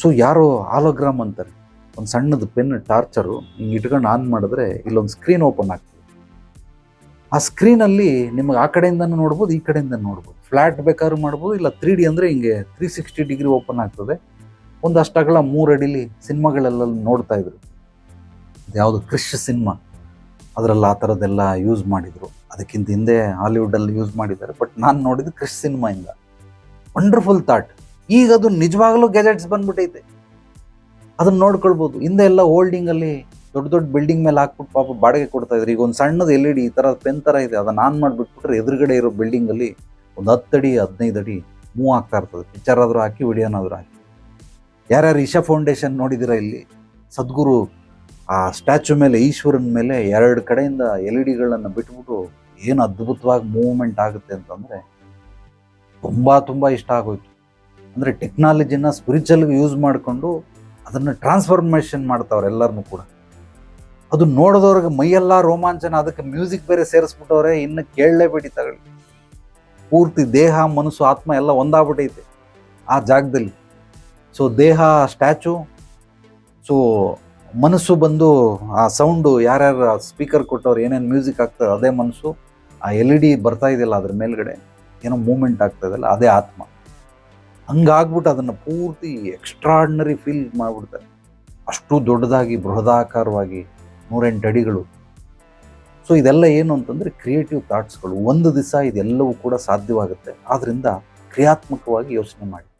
So ಯಾರೋ ಆಲೋಗ್ರಾಮ್ ಅಂತಾರೆ. ಒಂದು ಸಣ್ಣದು ಪೆನ್ ಟಾರ್ಚರು ಹಿಂಗೆ ಇಟ್ಕೊಂಡು ಆನ್ ಮಾಡಿದ್ರೆ ಇಲ್ಲೊಂದು ಸ್ಕ್ರೀನ್ ಓಪನ್ ಆಗ್ತದೆ. ಆ ಸ್ಕ್ರೀನಲ್ಲಿ ನಿಮಗೆ ಆ ಕಡೆಯಿಂದನೂ ನೋಡ್ಬೋದು, ಈ ಕಡೆಯಿಂದ ನೋಡ್ಬೋದು. ಫ್ಲ್ಯಾಟ್ ಬೇಕಾದ್ರೂ ಮಾಡ್ಬೋದು, ಇಲ್ಲ ತ್ರೀ ಡಿ ಅಂದರೆ ಹಿಂಗೆ ತ್ರೀ ಸಿಕ್ಸ್ಟಿ ಡಿಗ್ರಿ ಓಪನ್ ಆಗ್ತದೆ. ಒಂದಷ್ಟು ಅಗಲ ಮೂರು ಅಡಿಲಿ ಸಿನಿಮಾಗಳೆಲ್ಲ ನೋಡ್ತಾ ಇದ್ರು. ಯಾವುದು ಕ್ರಿಶ್ ಸಿನಿಮಾ. ಅದರಲ್ಲಿ ಆ ಥರದ್ದೆಲ್ಲ ಯೂಸ್ ಮಾಡಿದರು. ಅದಕ್ಕಿಂತ ಹಿಂದೆ ಹಾಲಿವುಡಲ್ಲಿ ಯೂಸ್ ಮಾಡಿದ್ದಾರೆ. ಬಟ್ ನಾನು ನೋಡಿದ್ದು ಕ್ರಿಶ್ ಸಿನಿಮಾಯಿಂದ. ವಂಡರ್ಫುಲ್ ಥಾಟ್ ಈಗ ಅದು ನಿಜವಾಗ್ಲೂ ಗ್ಯಾಜೆಟ್ಸ್ ಬಂದ್ಬಿಟ್ಟೈತೆ. ಅದನ್ನ ನೋಡ್ಕೊಳ್ಬೋದು. ಹಿಂದೆ ಎಲ್ಲ ಹೋಲ್ಡಿಂಗಲ್ಲಿ ದೊಡ್ಡ ದೊಡ್ಡ ಬಿಲ್ಡಿಂಗ್ ಮೇಲೆ ಹಾಕ್ಬಿಟ್ಟು ಪಾಪ ಬಾಡಿಗೆ ಕೊಡ್ತಾ ಇದ್ರು. ಈಗ ಒಂದು ಸಣ್ಣದು ಎಲ್ ಇ ಈ ಥರ ಪೆನ್ ಥರ ಇದೆ. ಅದನ್ನ ಆನ್ ಮಾಡಿಬಿಟ್ಬಿಟ್ರೆ ಎದುರುಗಡೆ ಇರೋ ಬಿಲ್ಡಿಂಗಲ್ಲಿ ಒಂದು ಹತ್ತು ಅಡಿ, ಹದಿನೈದು ಅಡಿ ಮೂವ್ ಆಗ್ತಾ ಇರ್ತದೆ. ಪಿಕ್ಚರ್ ಆದರೂ ಹಾಕಿ ವಿಡಿಯೋನಾದರೂ ಹಾಕಿ. ಯಾರ್ಯಾರು ಇಶಾ ಫೌಂಡೇಶನ್ ನೋಡಿದ್ದೀರಾ ಇಲ್ಲಿ? ಸದ್ಗುರು, ಆ ಸ್ಟ್ಯಾಚು ಮೇಲೆ, ಈಶ್ವರನ ಮೇಲೆ ಎರಡು ಕಡೆಯಿಂದ ಎಲ್ ಇ ಡಿಗಳನ್ನು ಬಿಟ್ಬಿಟ್ಟು ಏನು ಅದ್ಭುತವಾಗಿ ಮೂವ್ಮೆಂಟ್ ಆಗುತ್ತೆ ಅಂತಂದರೆ, ತುಂಬ ತುಂಬ ಇಷ್ಟ ಆಗೋಯ್ತು. ಅಂದರೆ ಟೆಕ್ನಾಲಜಿನ ಸ್ಪಿರಿಚುವಲ್ಗೆ ಯೂಸ್ ಮಾಡಿಕೊಂಡು ಅದನ್ನು ಟ್ರಾನ್ಸ್ಫಾರ್ಮೇಷನ್ ಮಾಡ್ತಾವ್ರೆ ಎಲ್ಲರನ್ನೂ ಕೂಡ. ಅದು ನೋಡಿದವ್ರಿಗೆ ಮೈಯೆಲ್ಲ ರೋಮಾಂಚನ, ಅದಕ್ಕೆ ಮ್ಯೂಸಿಕ್ ಬೇರೆ ಸೇರಿಸ್ಬಿಟ್ಟವ್ರೆ ಇನ್ನು ಕೇಳಲೇಬೇಡಿ ತಗೊಳ್ಳಿ. ಪೂರ್ತಿ ದೇಹ, ಮನಸ್ಸು, ಆತ್ಮ ಎಲ್ಲ ಒಂದಾಗ್ಬಿಟ್ಟೈತೆ ಆ ಜಾಗದಲ್ಲಿ. ಸೊ ದೇಹ ಸ್ಟ್ಯಾಚು ಸೊ ಮನಸ್ಸು ಬಂದು ಆ ಸೌಂಡು ಯಾರ್ಯಾರು ಸ್ಪೀಕರ್ ಕೊಟ್ಟವ್ರು, ಏನೇನು ಮ್ಯೂಸಿಕ್ ಆಗ್ತದೆ ಅದೇ ಮನಸ್ಸು, ಆ ಎಲ್ ಇ ಡಿ ಬರ್ತಾ ಇದೆಯಲ್ಲ ಅದ್ರ ಮೇಲ್ಗಡೆ, ಏನೋ ಮೂಮೆಂಟ್ ಆಗ್ತಾ ಇದೆಯಲ್ಲ, ಅದೇ ಆತ್ಮ. ಹಂಗಾಗ್ಬಿಟ್ಟು ಅದನ್ನು ಪೂರ್ತಿ ಎಕ್ಸ್ಟ್ರಾಡ್ನರಿ ಫೀಲ್ ಮಾಡಿಬಿಡ್ತಾರೆ ಅಷ್ಟು ದೊಡ್ಡದಾಗಿ, ಬೃಹದಾಕಾರವಾಗಿ, ನೂರೆಂಟು ಅಡಿಗಳು. ಸೊ ಇದೆಲ್ಲ ಏನು ಅಂತಂದರೆ ಕ್ರಿಯೇಟಿವ್ ಥಾಟ್ಸ್ಗಳು ಒಂದು ದಿವಸ ಇದೆಲ್ಲವೂ ಕೂಡ ಸಾಧ್ಯವಾಗುತ್ತೆ. ಆದ್ದರಿಂದ ಕ್ರಿಯಾತ್ಮಕವಾಗಿ ಯೋಚನೆ ಮಾಡಿ.